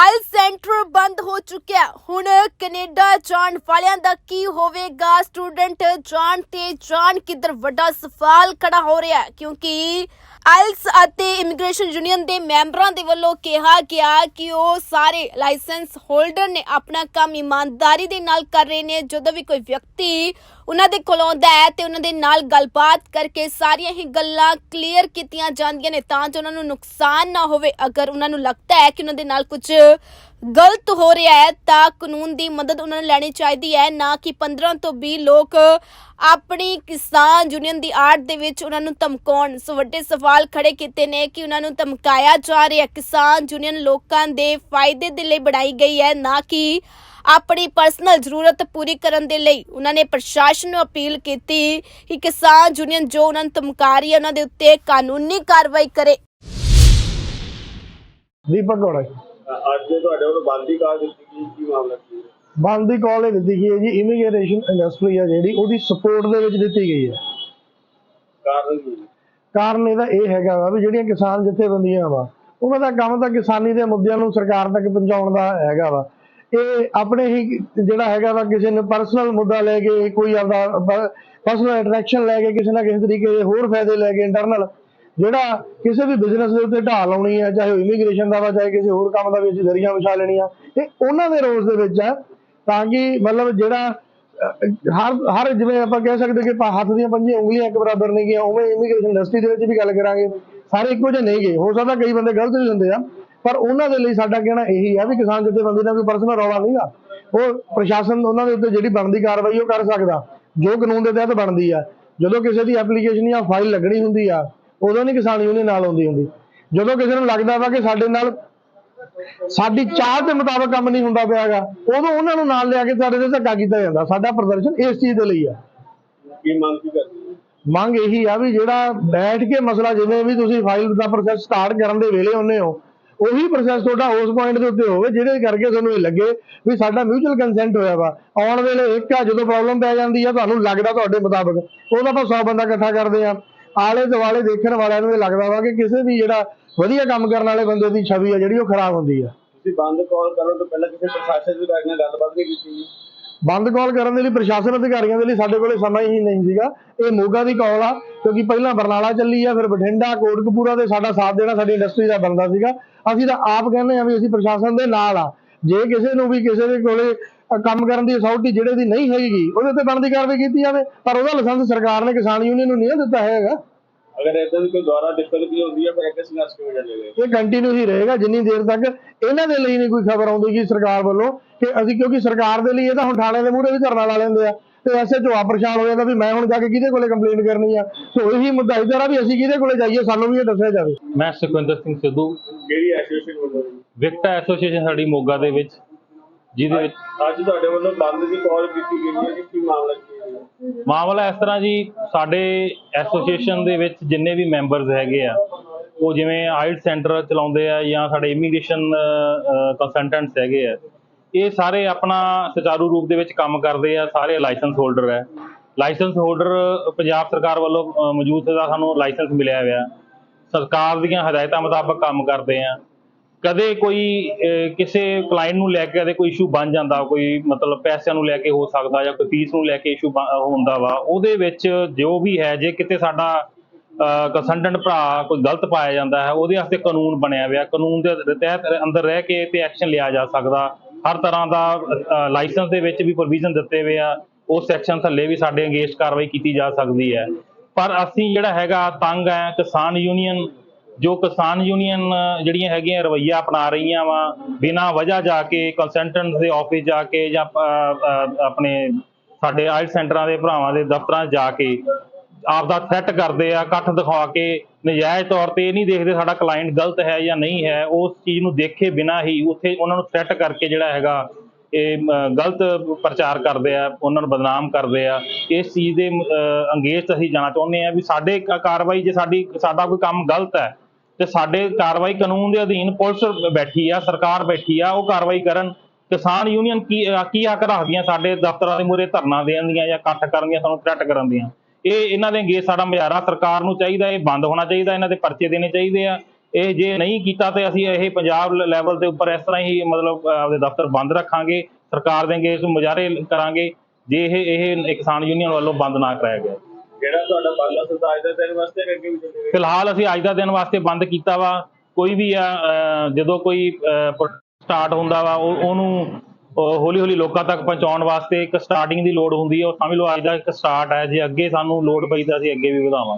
Oil centre ਬੰਦ ਹੋ ਚੁੱਕਿਆ। ਹੁਣ ਕੈਨੇਡਾ ਜਾਣ ਵਾਲਿਆਂ ਦਾ ਕੀ ਹੋਵੇਗਾ? ਸਟੂਡੈਂਟ ਜਾਣ ਤੇ ਜਾਣ ਕਿੱਧਰ ਵੱਡਾ ਸਵਾਲ ਖੜਾ ਹੋ ਰਿਹਾ ਕਿਉਂਕਿ ਆਇਲਸ ਅਤੇ ਇਮੀਗ੍ਰੇਸ਼ਨ ਯੂਨੀਅਨ ਦੇ ਮੈਂਬਰਾਂ ਦੇ ਵੱਲੋਂ ਕਿਹਾ ਗਿਆ ਕਿ ਉਹ ਸਾਰੇ ਲਾਇਸੈਂਸ ਹੋਲਡਰ ਨੇ ਆਪਣਾ ਕੰਮ ਇਮਾਨਦਾਰੀ ਦੇ ਨਾਲ ਕਰ ਰਹੇ ਨੇ। ਜਦੋਂ ਵੀ ਕੋਈ ਵਿਅਕਤੀ ਉਹਨਾਂ ਦੇ ਕੋਲ ਆਉਂਦਾ ਹੈ ਤੇ ਉਹਨਾਂ ਦੇ ਨਾਲ ਗੱਲਬਾਤ ਕਰਕੇ ਸਾਰੀਆਂ ਹੀ ਗੱਲਾਂ ਕਲੀਅਰ ਕੀਤੀਆਂ ਜਾਂਦੀਆਂ ਨੇ ਤਾਂ ਜੋ ਉਹਨਾਂ ਨੂੰ ਨੁਕਸਾਨ ਨਾ ਹੋਵੇ। ਅਗਰ ਉਹਨਾਂ ਨੂੰ ਲੱਗਦਾ ਹੈ ਕਿ ਉਹਨਾਂ ਦੇ ਨਾਲ ਕੁਝ ਗਲਤ ਹੋ ਰਿਹਾ ਹੈ, ਤਾਂ ਕਾਨੂੰਨ ਦੀ ਮਦਦ ਉਹਨਾਂ ਨੂੰ ਲੈਣੀ ਚਾਹੀਦੀ ਹੈ, ਨਾ ਕਿ 15 ਤੋਂ 20 ਲੋਕ ਆਪਣੀ ਕਿਸਾਨ ਯੂਨੀਅਨ ਦੀ ਆੜ ਦੇ ਵਿੱਚ ਉਹਨਾਂ ਨੂੰ ਧਮਕਾਉਣ। ਸੋ ਵੱਡੇ ਸਵਾਲ ਖੜੇ ਕੀਤੇ ਨੇ ਕਿ ਉਹਨਾਂ ਨੂੰ ਧਮਕਾਇਆ ਜਾ ਰਿਹਾ ਕਿਸਾਨ ਯੂਨੀਅਨ ਲੋਕਾਂ ਦੇ ਫਾਇਦੇ ਦੇ ਲਈ ਬਣਾਈ ਗਈ ਹੈ, ਨਾ ਕਿ ਆਪਣੀ ਪਰਸਨਲ ਜ਼ਰੂਰਤ ਪੂਰੀ ਕਰਨ ਦੇ ਲਈ। ਉਹਨਾਂ ਨੇ ਪ੍ਰਸ਼ਾਸਨ ਨੂੰ ਅਪੀਲ ਕੀਤੀ ਕਿ ਕਿਸਾਨ ਯੂਨੀਅਨ ਜੋ ਉਹਨਾਂ ਨੂੰ ਧਮਕਾ ਰਹੀ ਹੈ, ਉਹਨਾਂ ਦੇ ਉੱਤੇ ਕਾਨੂੰਨੀ ਕਾਰਵਾਈ ਕਰੇ। ਦੀਪਕ ਗੌੜਾ ਅੱਜ ਤੁਹਾਡੇ ਵੱਲੋਂ ਬੰਦੀ ਕਾਲ ਦਿੱਤੀ ਗਈ ਕੀ ਮਾਮਲਾ ਕੀ ਹੈ? ਬੰਦ ਦੀ ਕਾਲ ਇਹ ਦਿੱਤੀ ਗਈ ਹੈ ਜੀ ਇਮੀਗ੍ਰੇਸ਼ਨ ਇੰਡਸਟਰੀ ਆ ਜਿਹੜੀ ਉਹਦੀ ਸਪੋਰਟ ਦੇ ਵਿੱਚ ਦਿੱਤੀ ਗਈ ਹੈ। ਕਾਰਨ ਕੀ ਹੈ? ਕਾਰਨ ਇਹਦਾ ਇਹ ਹੈਗਾ ਵਾ ਵੀ ਜਿਹੜੀਆਂ ਕਿਸਾਨ ਜਥੇਬੰਦੀਆਂ ਵਾ ਉਹਨਾਂ ਦਾ ਕੰਮ ਤਾਂ ਕਿਸਾਨੀ ਦੇ ਮੁੱਦਿਆਂ ਨੂੰ ਸਰਕਾਰ ਤੱਕ ਪਹੁੰਚਾਉਣ ਦਾ ਹੈਗਾ ਵਾ। ਇਹ ਆਪਣੇ ਹੀ ਜਿਹੜਾ ਹੈਗਾ ਵਾ ਕਿਸੇ ਨੇ ਪਰਸਨਲ ਮੁੱਦਾ ਲੈ ਕੇ ਕੋਈ ਆਪਦਾ ਪਰਸਨਲ ਅਟਰੈਕਸ਼ਨ ਲੈ ਕੇ ਕਿਸੇ ਨਾ ਕਿਸੇ ਤਰੀਕੇ ਦੇ ਹੋਰ ਫਾਇਦੇ ਲੈ ਕੇ ਇੰਟਰਨਲ ਜਿਹੜਾ ਕਿਸੇ ਵੀ ਬਿਜ਼ਨਸ ਦੇ ਉੱਤੇ ਢਾਲ ਲਾਉਣੀ ਹੈ ਚਾਹੇ ਉਹ ਇਮੀਗ੍ਰੇਸ਼ਨ ਦਾ ਵਾ, ਚਾਹੇ ਕਿਸੇ ਹੋਰ ਕੰਮ ਦਾ ਵੀ ਅਸੀਂ ਦਰੀਆਂ ਵਿਛਾ ਲੈਣੀਆਂ, ਇਹ ਉਹਨਾਂ ਦੇ ਰੋਜ਼ ਦੇ ਵਿੱਚ ਹੈ ਤਾਂ ਕਿ ਮਤਲਬ ਜਿਹੜਾ ਹਰ ਹਰ ਜਿਵੇਂ ਆਪਾਂ ਕਹਿ ਸਕਦੇ ਕਿ ਹੱਥ ਦੀਆਂ ਪੰਜੀਆਂ ਉਂਗਲੀਆਂ ਇੱਕ ਬਰਾਬਰ ਨਹੀਂ ਗਈਆਂ, ਉਵੇਂ ਇਮੀਗ੍ਰੇਸ਼ਨ ਇੰਡਸਟਰੀ ਦੇ ਵਿੱਚ ਵੀ ਗੱਲ ਕਰਾਂਗੇ। ਸਾਰੇ ਇੱਕੋ ਜਿਹੇ ਨਹੀਂ ਗਏ। ਹੋ ਸਕਦਾ ਕਈ ਬੰਦੇ ਗਲਤ ਵੀ ਹੁੰਦੇ ਆ, ਪਰ ਉਹਨਾਂ ਦੇ ਲਈ ਸਾਡਾ ਕਹਿਣਾ ਇਹੀ ਆ ਵੀ ਕਿਸਾਨ ਜਥੇਬੰਦੀ ਨਾਲ ਕੋਈ ਪਰਸਨਲ ਰੌਲਾ ਨਹੀਂਗਾ ਉਹ ਪ੍ਰਸ਼ਾਸਨ ਉਹਨਾਂ ਦੇ ਉੱਤੇ ਜਿਹੜੀ ਬਣਦੀ ਕਾਰਵਾਈ ਉਹ ਕਰ ਸਕਦਾ। ਜੋ ਕਾਨੂੰਨ ਦੇ ਤਹਿਤ ਬਣਦੀ ਆ। ਜਦੋਂ ਕਿਸੇ ਦੀ ਐਪਲੀਕੇਸ਼ਨ ਜਾਂ ਫਾਈਲ ਲੱਗਣੀ ਹੁੰਦੀ ਆ ਉਦੋਂ ਨਹੀਂ ਕਿਸਾਨ ਯੂਨੀਅਨ ਨਾਲ ਆਉਂਦੀ ਹੁੰਦੀ। ਜਦੋਂ ਕਿਸੇ ਨੂੰ ਲੱਗਦਾ ਵਾ ਕਿ ਸਾਡੇ ਨਾਲ ਸਾਡੀ ਚਾਹ ਦੇ ਮੁਤਾਬਕ ਕੰਮ ਨਹੀਂ ਹੁੰਦਾ ਪਿਆਗਾ ਉਦੋਂ ਉਹਨਾਂ ਨੂੰ ਨਾਲ ਲਿਆ ਕੇ ਸਾਡੇ ਤੇ ਧੱਕਾ ਕੀਤਾ ਜਾਂਦਾ। ਸਾਡਾ ਪ੍ਰਦਰਸ਼ਨ ਇਸ ਚੀਜ਼ ਦੇ ਲਈ ਆ। ਕੀ ਮੰਗ ਕੀ ਕਰਦੇ ਹੋ? ਮੰਗ ਇਹੀ ਆ ਵੀ ਜਿਹੜਾ ਬੈਠ ਕੇ ਮਸਲਾ ਜਿਵੇਂ ਵੀ ਤੁਸੀਂ ਫਾਈਲ ਦਾ ਪ੍ਰੋਸੈਸ ਸਟਾਰਟ ਕਰਨ ਦੇ ਵੇਲੇ ਹੁੰਨੇ ਹੋ ਉਹੀ ਪ੍ਰੋਸੈਸ ਤੁਹਾਡਾ ਉਸ ਪੁਆਇੰਟ ਦੇ ਉੱਤੇ ਹੋਵੇ ਜਿਹਦੇ ਕਰਕੇ ਤੁਹਾਨੂੰ ਇਹ ਲੱਗੇ ਵੀ ਸਾਡਾ ਮਿਊਚੁਅਲ ਕੰਸੈਂਟ ਹੋਇਆ ਵਾ। ਆਉਣ ਵੇਲੇ ਇੱਕ ਆ ਜਦੋਂ ਪ੍ਰੋਬਲਮ ਪੈ ਜਾਂਦੀ ਆ ਤੁਹਾਨੂੰ ਲੱਗਦਾ ਤੁਹਾਡੇ ਮੁਤਾਬਕ। ਉਹਦਾ ਆਪਾਂ 100 ਬੰਦਾ ਇਕੱਠਾ ਕਰਦੇ ਆ। ਆਲੇ ਦੁਆਲੇ ਦੇਖਣ ਵਾਲਿਆਂ ਨੂੰ ਇਹ ਲੱਗਦਾ ਵਾ ਕਿ ਕਿਸੇ ਵੀ ਜਿਹੜਾ ਵਧੀਆ ਕੰਮ ਕਰਨ ਵਾਲੇ ਬੰਦੇ ਦੀ ਛਵੀ ਆ ਜਿਹੜੀ ਉਹ ਖਰਾਬ ਹੁੰਦੀ ਆ। ਤੁਸੀਂ ਬੰਦ ਕਾਲ ਕਰੋ ਤੋਂ ਪਹਿਲਾਂ ਕਿਸੇ ਪ੍ਰਸ਼ਾਸਨ ਅਧਿਕਾਰੀ ਨਾਲ ਗੱਲਬਾਤ ਨਹੀਂ ਕੀਤੀ ਜੀ? ਬੰਦ ਕਾਲ ਕਰਨ ਦੇ ਲਈ ਪ੍ਰਸ਼ਾਸਨ ਅਧਿਕਾਰੀਆਂ ਦੇ ਲਈ ਸਾਡੇ ਕੋਲੇ ਸਮਾਂ ਹੀ ਨਹੀਂ ਸੀਗਾ। ਇਹ ਮੋਗਾ ਦੀ ਕਾਲ ਆ ਕਿਉਂਕਿ ਪਹਿਲਾਂ ਬਰਨਾਲਾ ਚੱਲੀ ਆ ਫਿਰ ਬਠਿੰਡਾ ਕੋਟਕਪੂਰਾ ਤੇ ਸਾਡਾ ਸਾਥ ਦੇਣਾ ਸਾਡੀ ਇੰਡਸਟਰੀ ਦਾ ਬੰਦਾ ਸੀਗਾ। ਅਸੀਂ ਤਾਂ ਆਪ ਕਹਿੰਦੇ ਆ ਵੀ ਅਸੀਂ ਪ੍ਰਸ਼ਾਸਨ ਦੇ ਨਾਲ ਆ। ਜੇ ਕਿਸੇ ਨੂੰ ਵੀ ਕਿਸੇ ਦੇ ਕੋਲੇ ਕੰਮ ਕਰਨ ਦੀ ਅਥਾਰਟੀ ਜਿਹੜੇ ਦੀ ਨਹੀਂ ਹੈਗੀ ਉਹਦੇ ਤੇ ਬਣਦੀ ਕਾਰਵਾਈ ਕੀਤੀ ਜਾਵੇ। ਪਰ ਉਹਦਾ ਲਾਇਸੈਂਸ ਸਰਕਾਰ ਨੇ ਕਿਸਾਨ ਯੂਨੀਅਨ ਨੂੰ ਨਹੀਂ ਦਿੱਤਾ ਹੈਗਾ। ਅਗਰ ਇਦਾਂ ਦੀ ਕੋਈ ਦੁਆਰਾ ਦਿੱਕਤ ਵੀ ਹੁੰਦੀ ਹੈ ਫਿਰ ਅੱਗੇ ਸੰਘਰਸ਼ ਕਿਵੇਂ ਚੱਲੇਗਾ ਇਹ ਕੰਟੀਨਿਊ ਹੀ ਰਹੇਗਾ ਜਿੰਨੀ ਦੇਰ ਤੱਕ ਇਹਨਾਂ ਦੇ ਲਈ ਨਹੀਂ ਕੋਈ ਖਬਰ ਆਉਂਦੀ ਕਿ ਸਰਕਾਰ ਵੱਲੋਂ ਕਿ ਅਸੀਂ ਕਿਉਂਕਿ ਸਰਕਾਰ ਦੇ ਲਈ ਇਹ ਤਾਂ ਹੁਣ ਥਾਣੇ ਦੇ ਮੂਹਰੇ ਵੀ ਧਰਨਾ ਲਾ ਲੈਂਦੇ ਆ। ਤੇ ਐਸਐਚਓ ਆ ਪਰੇਸ਼ਾਨ ਹੋ ਜਾਂਦਾ ਵੀ ਮੈਂ ਹੁਣ ਜਾ ਕੇ ਕਿਹਦੇ ਕੋਲੇ ਕੰਪਲੇਂਟ ਕਰਨੀ ਆ। ਸੋ ਇਹੀ ਮੁੱਦਾ ਇਧਰ ਆ ਵੀ ਅਸੀਂ ਕਿਹਦੇ ਕੋਲੇ ਜਾਈਏ ਸਾਨੂੰ ਵੀ ਇਹ ਦੱਸਿਆ ਜਾਵੇ। ਮੈਂ ਸੁਖਵਿੰਦਰ ਸਿੰਘ ਸਿੱਧੂ ਕਿਹੜੀ ਐਸੋਸੀਏਸ਼ਨ ਵੱਲੋਂ? ਵਿਕਟਾ ਐਸੋਸੀਏਸ਼ਨ ਸਾਡੀ ਮੋਗਾ ਦੇ ਵਿੱਚ। ਜਿਹਦੇ ਵਿੱਚ ਅੱਜ ਤੁਹਾਡੇ ਵੱਲੋਂ ਬੰਦ ਦੀ ਕਾਲ ਕੀਤੀ ਗਈ ਹੈ ਕਿ ਕੀ ਮਾਮਲਾ ਕੀ ਹੈ? ਮਾਮਲਾ ਇਸ ਤਰ੍ਹਾਂ ਜੀ ਸਾਡੇ ਐਸੋਸੀਏਸ਼ਨ ਦੇ ਵਿੱਚ ਜਿੰਨੇ ਵੀ ਮੈਂਬਰਸ ਹੈਗੇ ਆ ਉਹ ਜਿਵੇਂ ਆਈਲ ਸੈਂਟਰ ਚਲਾਉਂਦੇ ਆ ਜਾਂ ਸਾਡੇ ਇਮੀਗ੍ਰੇਸ਼ਨ ਕੰਸਲਟੈਂਟਸ ਹੈਗੇ ਆ ਇਹ ਸਾਰੇ ਆਪਣਾ ਸੁਚਾਰੂ ਰੂਪ ਦੇ ਵਿੱਚ ਕੰਮ ਕਰਦੇ ਆ ਸਾਰੇ ਲਾਇਸੈਂਸ ਹੋਲਡਰ ਹੈ ਲਾਇਸੈਂਸ ਹੋਲਡਰ ਪੰਜਾਬ ਸਰਕਾਰ ਵੱਲੋਂ ਮੌਜੂਦ ਦਾ ਸਾਨੂੰ ਲਾਇਸੈਂਸ ਮਿਲਿਆ ਹੋਇਆ। ਸਰਕਾਰ ਦੀਆਂ ਹਦਾਇਤਾਂ ਮੁਤਾਬਕ ਕੰਮ ਕਰਦੇ ਆ। ਕਦੇ ਕੋਈ ਕਿਸੇ ਕਲਾਇੰਟ ਨੂੰ ਲੈ ਕੇ ਕਦੇ ਕੋਈ ਇਸ਼ੂ ਬਣ ਜਾਂਦਾ, ਕੋਈ ਮਤਲਬ ਪੈਸਿਆਂ ਨੂੰ ਲੈ ਕੇ ਹੋ ਸਕਦਾ ਜਾਂ ਕੋਈ ਫੀਸ ਨੂੰ ਲੈ ਕੇ ਇਸ਼ੂ ਹੁੰਦਾ ਵਾ, ਉਹਦੇ ਵਿੱਚ ਜੋ ਵੀ ਹੈ, ਜੇ ਕਿਤੇ ਸਾਡਾ ਕੰਸਲਟੈਂਟ ਭਰਾ ਕੋਈ ਗਲਤ ਪਾਇਆ ਜਾਂਦਾ ਹੈ, ਉਹਦੇ ਵਾਸਤੇ ਕਾਨੂੰਨ ਬਣਿਆ ਹੋਇਆ, ਕਾਨੂੰਨ ਦੇ ਤਹਿਤ ਅੰਦਰ ਰਹਿ ਕੇ ਤੇ ਐਕਸ਼ਨ ਲਿਆ ਜਾ ਸਕਦਾ। ਹਰ ਤਰ੍ਹਾਂ ਦਾ ਲਾਇਸੈਂਸ ਦੇ ਵਿੱਚ ਵੀ ਪ੍ਰੋਵੀਜ਼ਨ ਦਿੱਤੇ ਹੋਏ ਆ, ਉਸ ਸੈਕਸ਼ਨ ਥੱਲੇ ਵੀ ਸਾਡੇ ਅਗੇਂਸਟ ਕਾਰਵਾਈ ਕੀਤੀ ਜਾ ਸਕਦੀ ਹੈ। ਪਰ ਅਸੀਂ ਜਿਹੜਾ ਹੈਗਾ ਤੰਗ ਹੈ, ਕਿਸਾਨ ਯੂਨੀਅਨ ਜੋ ਕਿਸਾਨ ਯੂਨੀਅਨ ਜਿਹੜੀਆਂ ਹੈਗੀਆਂ ਰਵਈਆ ਅਪਣਾ ਰਹੀਆਂ ਵਾ, ਬਿਨਾਂ ਵਜ੍ਹਾ ਜਾ ਕੇ ਕੰਸਲਟੈਂਟ ਦੇ ਆਫਿਸ ਜਾ ਕੇ ਜਾਂ ਆਪਣੇ ਸਾਡੇ ਆਇਲ ਸੈਂਟਰਾਂ ਦੇ ਭਰਾਵਾਂ ਦੇ ਦਫ਼ਤਰਾਂ 'ਚ ਜਾ ਕੇ ਆਪ ਦਾ ਥ੍ਰੈਟ ਕਰਦੇ ਆ, ਇਕੱਠ ਦਿਖਾ ਕੇ, ਨਜਾਇਜ਼ ਤੌਰ ਤੇ ਇਹ ਨਹੀਂ ਦੇਖਦੇ ਸਾਡਾ ਕਲਾਇੰਟ ਗਲਤ ਹੈ ਜਾਂ ਨਹੀਂ ਹੈ, ਉਸ ਚੀਜ਼ ਨੂੰ ਦੇਖੇ ਬਿਨਾਂ ਹੀ ਉੱਥੇ ਉਹਨਾਂ ਨੂੰ ਥ੍ਰੈਟ ਕਰਕੇ ਜਿਹੜਾ ਹੈਗਾ, ਇਹ ਗਲਤ ਪ੍ਰਚਾਰ ਕਰਦੇ ਆ, ਉਹਨਾਂ ਨੂੰ ਬਦਨਾਮ ਕਰਦੇ ਆ। ਇਸ ਚੀਜ਼ ਦੇ ਅੰਗੇਜ ਅਸੀਂ ਜਾਣਾ ਚਾਹੁੰਦੇ ਆ ਵੀ ਸਾਡੇ ਕਾਰਵਾਈ ਜੇ ਸਾਡੀ, ਸਾਡਾ ਕੋਈ ਕੰਮ ਗਲਤ ਹੈ ਤੇ ਸਾਡੇ ਕਾਰਵਾਈ ਕਾਨੂੰਨ ਦੇ ਅਧੀਨ ਪੁਲਿਸ ਬੈਠੀ ਆ, ਸਰਕਾਰ ਬੈਠੀ ਆ, ਉਹ ਕਾਰਵਾਈ ਕਰਨ। ਕਿਸਾਨ ਯੂਨੀਅਨ ਕੀ ਅਹ ਕੀ ਹੱਕ ਰੱਖਦੀਆਂ ਸਾਡੇ ਦਫ਼ਤਰਾਂ ਦੇ ਮੂਹਰੇ ਧਰਨਾ ਦੇਣ ਦੀਆਂ ਜਾਂ ਇਕੱਠ ਕਰਨ ਦੀਆਂ ਸਾਨੂੰ ਥ੍ਰੈਟ ਕਰਨ ਦੀਆਂ ਇਹ ਇਹਨਾਂ ਦੇ ਅੰਗੇਜ ਸਾਡਾ ਮੁਜ਼ਾਹਰਾ ਸਰਕਾਰ ਨੂੰ ਚਾਹੀਦਾ, ਇਹ ਬੰਦ ਹੋਣਾ ਚਾਹੀਦਾ, ਇਹਨਾਂ ਦੇ ਪਰਚੇ ਦੇਣੇ ਚਾਹੀਦੇ ਆ। ਇਹ ਜੇ ਨਹੀਂ ਕੀਤਾ ਤੇ ਅਸੀਂ ਇਹ ਪੰਜਾਬ ਲੈਵਲ ਦੇ ਉੱਪਰ ਇਸ ਤਰ੍ਹਾਂ ਹੀ ਮਤਲਬ ਆਪਦੇ ਦਫ਼ਤਰ ਬੰਦ ਰੱਖਾਂਗੇ, ਸਰਕਾਰ ਦੇ ਅੱਗੇ ਇਸ ਨੂੰ ਮੁਜ਼ਾਹਰੇ ਕਰਾਂਗੇ, ਜੇ ਇਹ ਇਹ ਕਿਸਾਨ ਯੂਨੀਅਨ ਵੱਲੋਂ ਬੰਦ ਨਾ ਕਰਾਇਆ ਗਿਆ। ਜਿਹੜਾ ਤੁਹਾਡਾ ਬਾਲਾ ਸਰਦਾਰ ਦਾ ਦਿਨ ਵਾਸਤੇ ਕਿ ਅੱਗੇ ਵੀ ਚੱਲੇਗਾ ਫਿਲਹਾਲ ਅਸੀਂ ਅੱਜ ਦਾ ਦਿਨ ਵਾਸਤੇ ਬੰਦ ਕੀਤਾ ਵਾ। ਕੋਈ ਵੀ ਆ ਜਦੋਂ ਕੋਈ ਸਟਾਰਟ ਹੁੰਦਾ ਵਾ, ਉਹ- ਉਹਨੂੰ ਹੌਲੀ ਹੌਲੀ ਲੋਕਾਂ ਤੱਕ ਪਹੁੰਚਾਉਣ ਵਾਸਤੇ ਇੱਕ ਸਟਾਰਟਿੰਗ ਦੀ ਲੋੜ ਹੁੰਦੀ ਹੈ ਉਹ ਸਮਝ ਲਓ, ਅੱਜ ਦਾ ਇੱਕ ਸਟਾਰਟ ਹੈ ਜੇ ਅੱਗੇ ਸਾਨੂੰ ਲੋੜ ਪਈ ਤਾਂ ਅਸੀਂ ਅੱਗੇ ਵੀ ਵਧਾਵਾਂਗੇ।